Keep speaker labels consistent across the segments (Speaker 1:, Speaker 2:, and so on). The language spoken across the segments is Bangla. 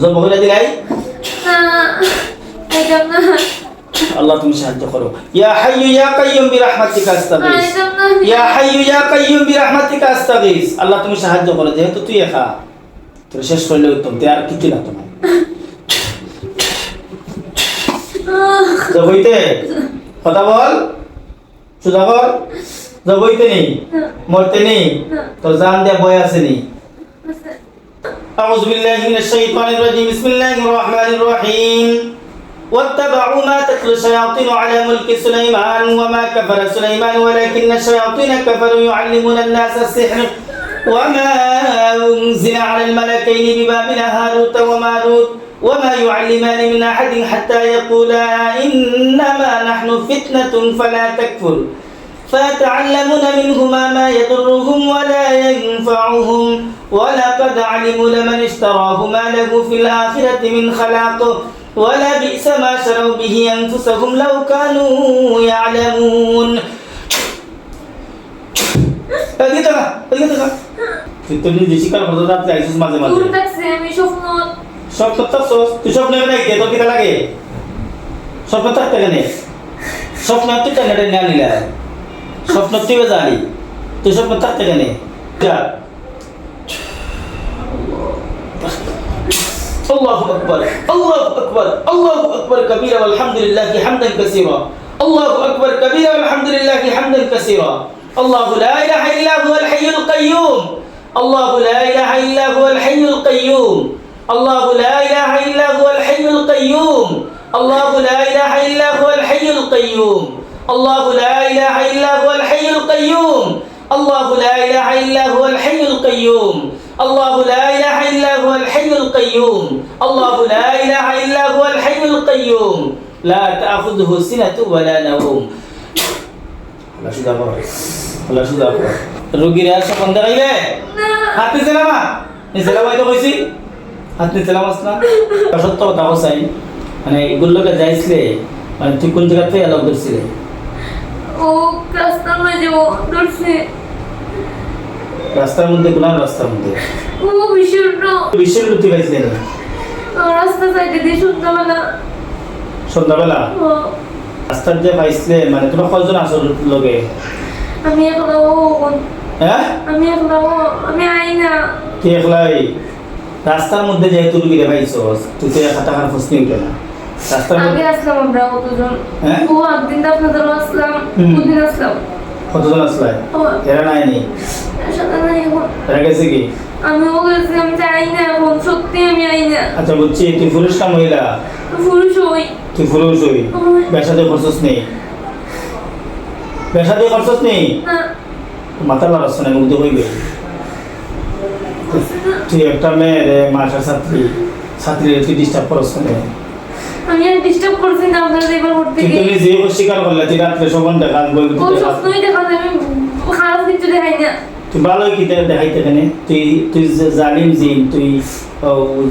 Speaker 1: জব হইলা দিলাই
Speaker 2: না আইতাম না
Speaker 1: আল্লাহ তুমি সাহায্য করো। ইয়া হাইয়ু ইয়া কাইয়ুম বিরহমাতিকা আস্তাগীস। ইয়া হাইয়ু ইয়া কাইয়ুম বিরহমাতিকা আস্তাগীস। আল্লাহ তুমি সাহায্য করো যেহেতু তুই একা। তোর শেষ করলে উত্তম তে আর কিছু না। জব হইতে? কথা বল। সুদা কর জব হইতে নেই? মরতে নেই? তোর জান দেয়া বয় আছে নেই? أعوذ بالله من الشيطان الرجيم. بسم الله الرحمن الرحيم. واتبعوا ما تتلو الشياطين على ملك سليمان وما كفر سليمان ولكن الشياطين كفروا يعلمون الناس السحر. وما أنزل على الملكين ببابل هاروت وماروت وما يعلمان من أحد حتى يقولا إنما نحن فتنة فلا تكفر. فيتعلمون منهما ما يضرهم ولا ينفعهم ولقد علموا لمن اشتراه ما له في الآخرة من خلاق ولبئس ما شروا به أنفسهم لو كانوا يعلمون.
Speaker 2: স্বপ্ন
Speaker 1: তো নিলা स्वप्न ती झाली ते स्वप्न थकते का الله أكبر الله أكبر الله أكبر كبيرا والحمد لله حمدا كثيرا الله أكبر كبيرا والحمد لله حمدا كثيرا الله لا إله إلا هو الحي القيوم الله لا إله إلا هو الحي القيوم الله لا إله إلا هو الحي القيوم الله لا إله إلا هو الحي القيوم الله لا إله إلا هو الحي القيوم الله لا إله إلا هو الحي القيوم الله لا إله إلا هو الحي القيوم الله لا إله إلا هو الحي القيوم لا تأخذه سنة ولا نوم আল্লাহ সুদা কর আল্লাহ সুদা কর রোগীর আর সব বন্ধ গাইলে হাত নিচে নামা নিচে নামাই তো কইছি হাত নিচে নামাস না সত্য কথা কসাই মানে এগুলোকে যাইছিলে মানে তুই কোন জায়গা থেকে অ্যালাউ করছিলে
Speaker 2: ও রাস্তার মাঝে ধরছে।
Speaker 1: রাস্তার মধ্যে কোন রাস্তার মধ্যে।
Speaker 2: ও
Speaker 1: পাইছিলে না
Speaker 2: রাস্তা সাইডে দিয়ে সন্ধ্যাবেলা।
Speaker 1: সন্ধ্যাবেলা? রাস্তার যে পাইছিলে মানে তোমরা কয়জন আসো লগে?
Speaker 2: আমি একলা ও
Speaker 1: হ্যাঁ?
Speaker 2: আমি একলা ও আমি আই না
Speaker 1: একলাই? রাস্তার মধ্যে যেহেতু লুকিয়ে পাইছো তুই তো উঠে না। রাস্তার
Speaker 2: আগে
Speaker 1: মধ্যে
Speaker 2: আসলাম আমরা কতজন?
Speaker 1: হ্যাঁ?
Speaker 2: ও একদিন আপনাদের আসলাম। দুদিন আসলাম?
Speaker 1: কতজন আসলাই এরা
Speaker 2: নাই এখন
Speaker 1: এরা গেছে কি?
Speaker 2: আমি ও গেছি আমি চাই না এখন সত্যি আমি আই না
Speaker 1: আচ্ছা বলছি তুই পুরুষ না মহিলা?
Speaker 2: পুরুষ হই।
Speaker 1: তুই পুরুষ হই। বেসাতে খরচস নেই। বেসাতে খরচস নেই?
Speaker 2: না
Speaker 1: মাথা লড়াচ্ছ না মুগ্ধ হইবে? তুই একটা মেয়ের মাস্টার ছাত্রী। ছাত্রী তুই ডিস্টার্ব করস না
Speaker 2: আমি আর ডিস্টার্ব করছি না আপনাদের এবার
Speaker 1: তুই
Speaker 2: গিয়ে
Speaker 1: তুমি যে স্বীকার করলে তুই রাত্রে সবন দেখা
Speaker 2: স্বপ্নই দেখা আমি খারাপ কিছু দেখাই না।
Speaker 1: তুই ভালো কি দেখাইতে কেনে তুই তুই যে জালিম জিন তুই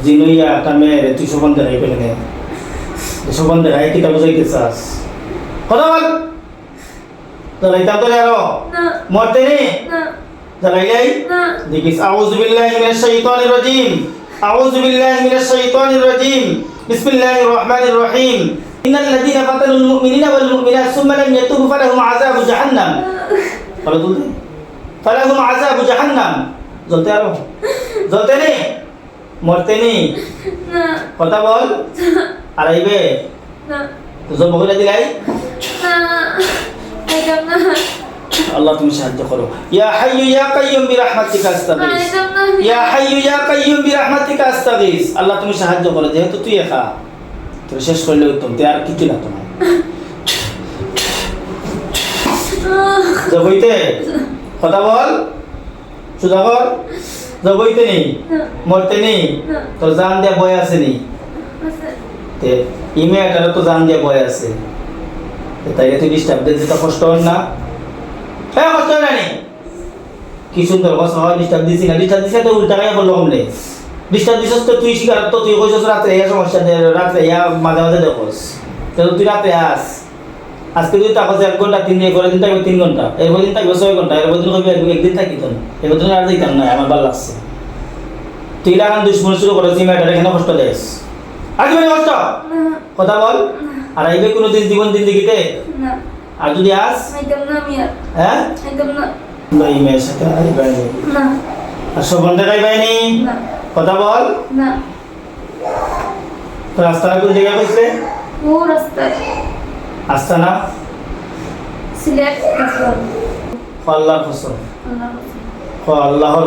Speaker 1: জিনইয়া তুই সবন দেখাইবে কেনে সবন দেখাই কিতা বুঝাইতে চাস? কথা বল। দেখাইতাম তো আরও
Speaker 2: না।
Speaker 1: মরতে নেই?
Speaker 2: না।
Speaker 1: দেখিস আউযু বিল্লাহি মিনাশ শাইতানির রাজিম। আউযু বিল্লাহি মিনাশ শাইতানির রাজিম। بسم الله الرحمن الرحيم إن الذين قتلوا المؤمنين والمؤمنات ثم لم يتوبوا فلهم عذاب جهنم فلهم عذاب جهنم জ্বলতে আরও জ্বলতে নেই মরতে নেই কথা বল আর
Speaker 2: আইবে
Speaker 1: জ্বল বগুলা দিলাই
Speaker 2: না
Speaker 1: আল্লাহ তুমি সাহায্য করো। ইয়া হাইয়ু ইয়া কাইয়ুম বিরহমাতিকা আস্তাগীস। ইয়া হাইয়ু ইয়া কাইয়ুম বিরহমাতিকা আস্তাগীস। আল্লাহ তুমি সাহায্য করো যেহেতু তুই একা। তোর শেষ করলে উত্তম তে আর কিছু লাগতো না। জবইতে কথা বল। জবইতে নেই? মরতে নেই? তোর জান দেয়া বয় আছে নেই? তে ইমেয়াটারও তো জান দেয়া বয় আছে। তাই তুই ডিস্টার্ব দিতে যেটা কষ্ট হয় না। হ্যাঁ কষ্ট না নি? কি সুন্দর কথা হয় ডিস্টার্ব দিছি না। ডিস্টার্ব দিছি তো উল্টা গায়ে বলল কমলে। ডিস্টার্ব দিছস তো তুই শিকার তো তুই কইছস রাত্রে ইয়া সমস্যা রাত্রে ইয়া মাঝে মাঝে দেখোস। তো তুই রাত্রে আস। আজকে তুই তাকো এক ঘণ্টা তিন দিয়ে করে দিন থাকবে তিন ঘণ্টা। এরপর দিন থাকবে ছয় ঘণ্টা এরপর দিন কইবে একদিন থাকি তো এরপর দিন আর না আমার ভালো লাগছে। তুই লাগান দুশ্মন শুরু করো জিমা এটা কেন কষ্ট দেস। আগে মানে কষ্ট? কথা বল। আর আইবে কোনোদিন জীবন জিন্দিগিতে?
Speaker 2: না।
Speaker 1: আর যদি আস হ্যাঁ?
Speaker 2: না।
Speaker 1: মেয়ের সাথে
Speaker 2: না।
Speaker 1: আর কথা বল।
Speaker 2: না।
Speaker 1: তো রাস্তাটা কোন জায়গায়
Speaker 2: ও সিলেট
Speaker 1: আল্লাহর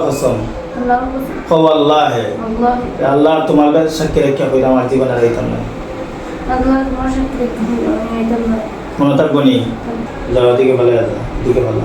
Speaker 1: কসম
Speaker 2: আল্লাহ।
Speaker 1: আল্লাহর তোমার সাক্ষী রেখা আমার জীবনে রাইতাম না
Speaker 2: আল্লাহ তোমার আমি না
Speaker 1: মনে গণি যাওয়া দিকে ভালো আছে দিকে ভালো।